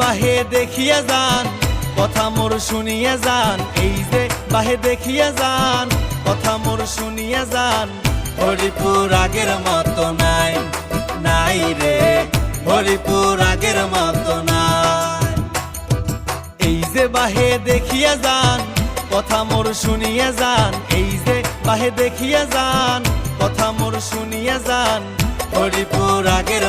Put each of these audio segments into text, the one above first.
বাহে দেখিয়া যান, কথা মোর শুনিয়া যান, এই যে বাহে দেখিয়া যান, কথা মোর শুনিয়া যান, হরিপুর আগের মতো নাই নাই রে, হরিপুর আগের মতো নাই। এই যে বাহে দেখিয়া যান, কথা মোর শুনিয়া যান, এই যে বাহে দেখিয়া যান, কথা মোর শুনিয়া যান, হরিপুর আগের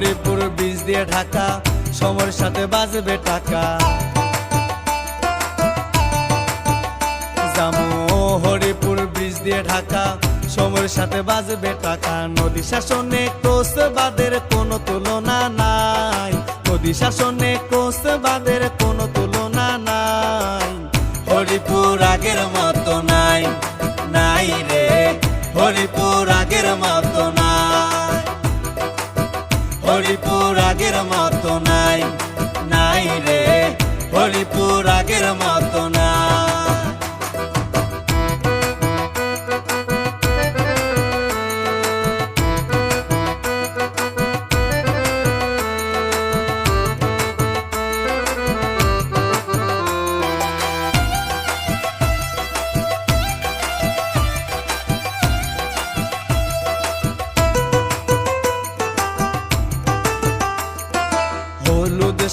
হরিপুর বীজ দিয়ে ঢাকা, সময়ের সাথে বাজবে টাকা। জামু হরিপুর ব্রিজ দিয়ে ঢাকা, সময়ের সাথে বাজবে টাকা। নদী শাসনে কোষবাদের কোনো তুলনা নাই। নদী শাসনে কোষ বাদের কোনো তুলনা নাই। হরিপুর আগের মতো নাই নাই রে। হরিপুর আগের মতো হরিপুর আগের মতো নাই নাই রে। হরিপুর আগের মতো নাই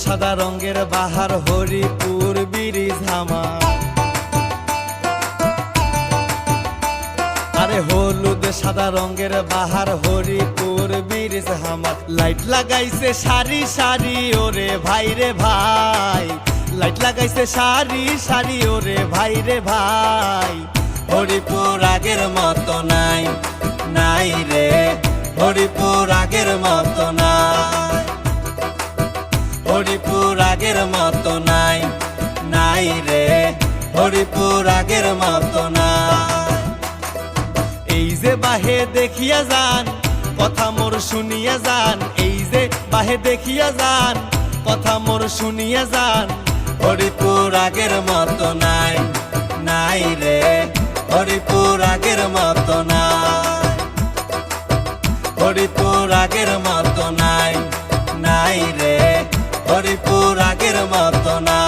সাদা রঙের বাহার হরিপুর ব্রিজ হামা আরে হলুদ সাদা রঙের বাহার হরিপুর ব্রিজ লাইট লাগাইছে সারি সারি, ওরে ভাই রে ভাই। লাইট লাগাইছে সারি সারি, ওরে ভাই রে ভাই। হরিপুর আগের মতো নাই নাই রে। হরিপুর আগের মতো নাই আগের মতো নাই নাই রে, হরিপুর আগের মতো নাই। এই যে বাহে দেখিয়া যান, কথা মোর শুনিয়া যান, এই যে বাহে দেখিয়া যান, কথা মোর শুনিয়া যান, হরিপুর আগের মতো নাই আগের মতো না।